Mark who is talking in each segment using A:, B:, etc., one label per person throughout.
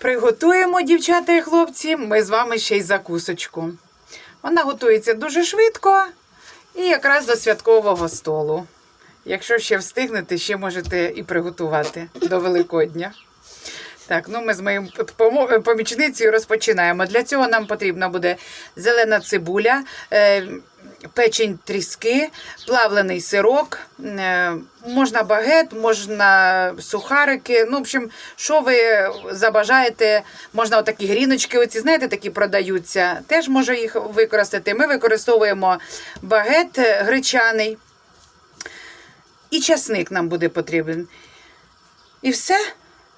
A: Приготуємо, дівчата і хлопці, ми з вами ще й закусочку. Вона готується дуже швидко і якраз до святкового столу. Якщо ще встигнете, ще можете і приготувати до Великодня. Так, ну ми з моїм помічницею розпочинаємо. Для цього нам потрібна буде зелена цибуля, е, печень тріски, плавлений сирок, е, можна багет, можна сухарики. Ну, в общем, що ви забажаєте, можна отакі гріночки, оці, знаєте, такі продаються. Теж можу їх використати. Ми використовуємо багет е, гречаний. І часник нам буде потрібен. І все.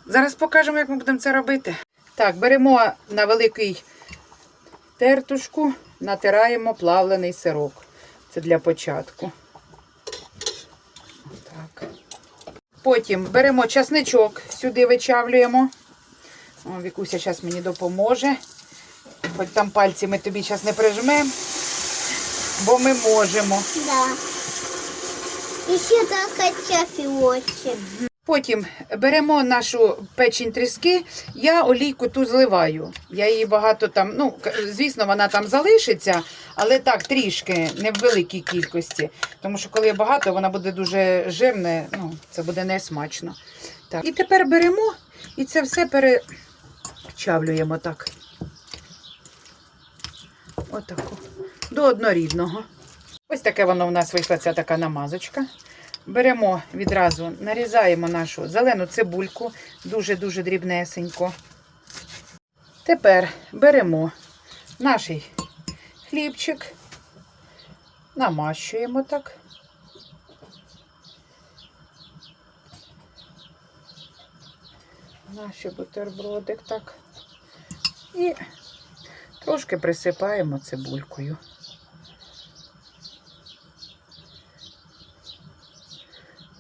A: Зараз покажемо, як ми будемо це робити. Так, беремо на великий тертушку, натираємо плавлений сирок. Це для початку. Так. Потім беремо часничок, сюди вичавлюємо. О, Вікуся зараз мені допоможе. Хоч там пальці ми тобі зараз не прижмемо, бо ми можемо.
B: Да. Еще только чафиочек.
A: Потім беремо нашу печень тріски, я олійку ту зливаю. Я її багато там, ну, звісно, вона там залишиться, але так, трішки, не в великій кількості. Тому що коли багато, вона буде дуже жирне, ну, це буде не смачно. Так. І тепер беремо і це все перечавлюємо так. Отаку. До однорідного. Ось таке воно в нас вийшла ця така намазочка. Беремо відразу, нарізаємо нашу зелену цибульку, дуже-дуже дрібнесенько. Тепер беремо наш хлібчик, намащуємо так. Наші бутербродик так. І трошки присипаємо цибулькою.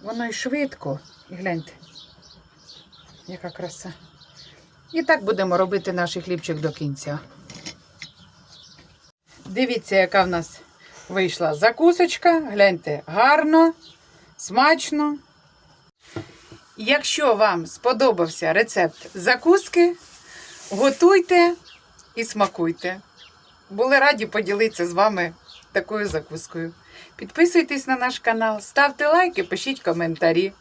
A: Воно і швидко. І гляньте, яка краса. І так будемо робити наш хлібчик до кінця. Дивіться, яка в нас вийшла закусочка. Гляньте, гарно, смачно. Якщо вам сподобався рецепт закуски, готуйте і смакуйте. Були раді поділитися з вами такою закускою. Підписуйтесь на наш канал, ставте лайки, пишіть коментарі.